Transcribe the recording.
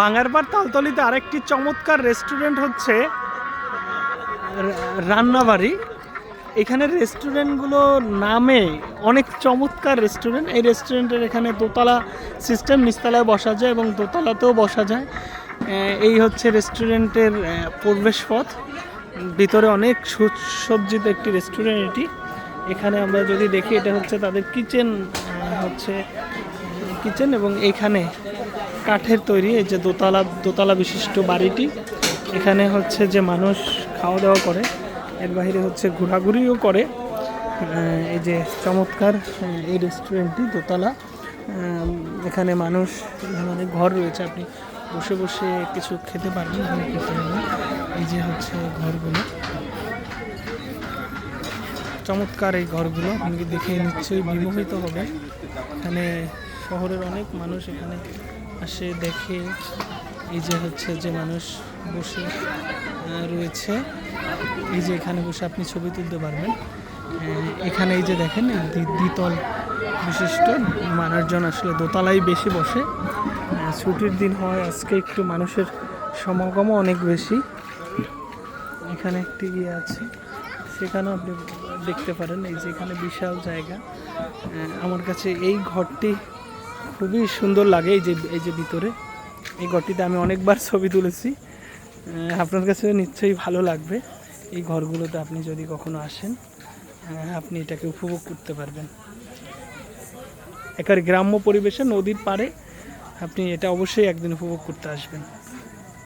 বাঙারপাড় তালতলিতে আরেকটি চমৎকার রেস্টুরেন্ট হচ্ছে রান্নাবাড়ি। এখানে রেস্টুরেন্টগুলো নামে অনেক চমৎকার রেস্টুরেন্ট এই রেস্টুরেন্টের এখানে দোতলা সিস্টেম নিচতলায় বসা যায় এবং দোতলাতেও বসা যায়। এই হচ্ছে রেস্টুরেন্টের প্রবেশ পথ ভিতরে অনেক সুসজ্জিত একটি রেস্টুরেন্ট এটি। এখানে আমরা যদি দেখি, এটা হচ্ছে তাদের কিচেন হচ্ছে কিচেন এবং এখানে কাঠের তৈরি, এই যে দোতলা দোতলা বিশিষ্ট বাড়িটি। এখানে হচ্ছে যে মানুষ খাওয়া দাওয়া করে, এর বাইরে হচ্ছে ঘোরাঘুরিও করে। এই যে চমৎকার এই রেস্টুরেন্টটি, দোতলা। এখানে মানুষ মানে ঘর রয়েছে, আপনি বসে বসে কিছু খেতে পারবেন এই যে হচ্ছে ঘরগুলো। চমৎকার এই ঘরগুলো আপনি দেখে নিশ্চয়ই বিমোহিত হবে। এখানে শহরের অনেক মানুষ এখানে আসে, দেখে। এই যে হচ্ছে যে মানুষ বসে রয়েছে। এই যে এখানে বসে আপনি ছবি তুলতে পারবেন। এখানে এই যে দেখেন দ্বিতল বিশিষ্ট মানুষজন আসলে দোতলাই বেশি বসে। ছুটির দিন হয়, আজকে একটু মানুষের সমাগমও অনেক বেশি। এখানে একটি ইয়ে আছে, সেখানেও আপনি দেখতে পারেন। এই যে এখানে বিশাল জায়গা। আমার কাছে এই ঘরটি খুবই সুন্দর লাগে এই যে এই যে ভিতরে। এই ঘরটিতে আমি অনেকবার ছবি তুলেছি। আপনার কাছে নিশ্চয়ই ভালো লাগবে। এই ঘরগুলোতে আপনি যদি কখনো আসেন আপনি এটাকে উপভোগ করতে পারবেন। একবার গ্রাম্য পরিবেশে, নদীর পাড়ে আপনি এটা অবশ্যই একদিন উপভোগ করতে আসবেন।